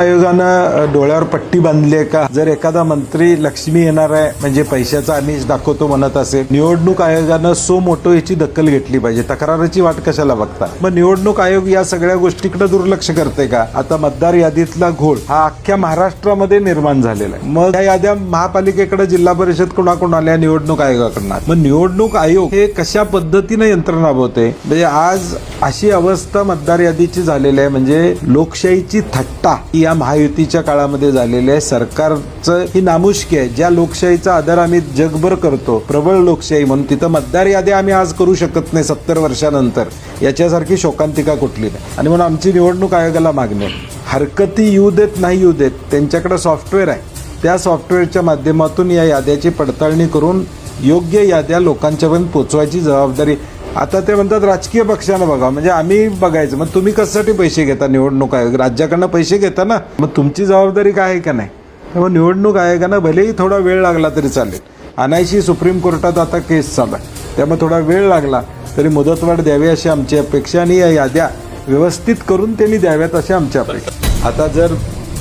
आयोगानं डोळ्यावर पट्टी बांधली आहे का? जर एखादा मंत्री लक्ष्मी येणार आहे म्हणजे पैशाचा आमिष दाखवतो म्हणत असेल निवडणूक आयोगानं सो मोठो याची दखल घेतली पाहिजे. तक्राराची वाट कशाला बघता? मग निवडणूक आयोग या सगळ्या गोष्टीकडे दुर्लक्ष करते का? आता मतदार यादीतला घोळ हा अख्ख्या महाराष्ट्रामध्ये निर्माण झालेला आहे. मग या याद्या महापालिकेकडे जिल्हा परिषद कोणाकडून आल्या निवडणूक आयोगाकडनं? मग निवडणूक आयोग हे कशा पद्धतीने यंत्रणा राबवते? म्हणजे आज अशी अवस्था मतदार यादीची झालेली आहे म्हणजे लोकशाहीची थट्टा ही या महायुतीच्या काळामध्ये झालेले आहे. सरकारचं ही नामुष्की आहे. ज्या लोकशाहीचा आदर आम्ही जगभर करतो प्रबळ लोकशाही म्हणून तिथं मतदार यादी आम्ही आज करू शकत नाही सत्तर वर्षानंतर. याच्यासारखी शोकांतिका कुठली नाही. आणि म्हणून आमची निवडणूक आयोगाला मागणी आहे. हरकती येऊ देत नाही येऊ देत त्यांच्याकडे सॉफ्टवेअर आहे. त्या सॉफ्टवेअरच्या माध्यमातून या याद्याची पडताळणी करून योग्य याद्या लोकांच्यापर्यंत पोचवायची जबाबदारी आता ते म्हणतात राजकीय पक्षानं बघा. म्हणजे आम्ही बघायचं. मग तुम्ही कशासाठी पैसे घेता? निवडणूक आयोग राज्याकडनं पैसे घेता ना? मग तुमची जबाबदारी काय आहे का नाही? त्यामुळे निवडणूक आयोगानं भलेही थोडा वेळ लागला तरी चालेल. अनायशी सुप्रीम कोर्टात आता केस चालू आहे त्यामुळे थोडा वेळ लागला तरी मुदतवाढ द्यावी अशी आमची अपेक्षा आणि या याद्या व्यवस्थित करून त्यांनी द्याव्यात अशी आमची अपेक्षा. आता जर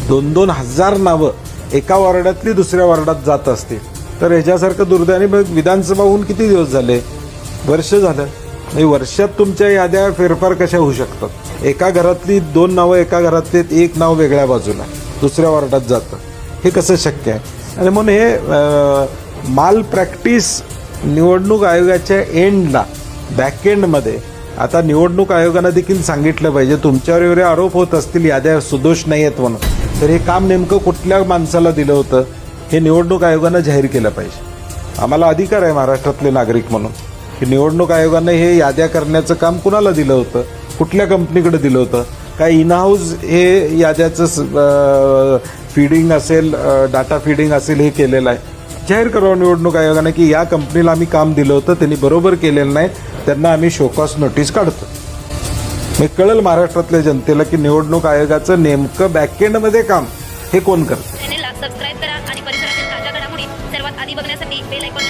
दोन दोन हजार नावं एका वॉर्डातली दुसऱ्या वॉर्डात जात असतील तर ह्याच्यासारखं दुर्दैवाने मग विधानसभा होऊन किती दिवस झाले? वर्ष झालं. म्हणजे वर्षात तुमच्या याद्या फेरफार कशा होऊ शकतात? एका घरातली दोन नावं एका घरातले एक नाव वेगळ्या बाजूला दुसऱ्या वॉर्डात जातं. हे कसं शक्य आहे? आणि म्हणून हे माल प्रॅक्टिस निवडणूक आयोगाच्या एंडला बॅक एंडमध्ये आता निवडणूक आयोगानं देखील सांगितलं पाहिजे. तुमच्यावर एवढे आरोप होत असतील याद्या सुदोष नाही आहेत म्हणून. तर हे काम नेमकं कुठल्या माणसाला दिलं होतं? हे निवडणूक आयोगानं जाहीर केलं पाहिजे. आम्हाला अधिकार आहे महाराष्ट्रातले नागरिक म्हणून. की निवडणूक आयोगाने हे याद्या करण्याचं काम कुणाला दिलं होतं? कुठल्या कंपनीकडे दिलं होतं? काय इनहाऊस हे याद्याचं फीडिंग असेल डाटा फीडिंग असेल हे केलेलं आहे. जाहीर करावा निवडणूक आयोगाने की या कंपनीला आम्ही काम दिलं होतं त्यांनी बरोबर केलेलं नाही त्यांना आम्ही शोकॉस नोटीस काढतो. मी कळल महाराष्ट्रातल्या जनतेला की निवडणूक आयोगाचं नेमकं बॅकएंडमध्ये काम हे कोण करतं? सबस्क्राईब करा आणि परिसरातील ताज्या घडामोडी सर्वात आधी बघण्यासाठी बेल ऐकून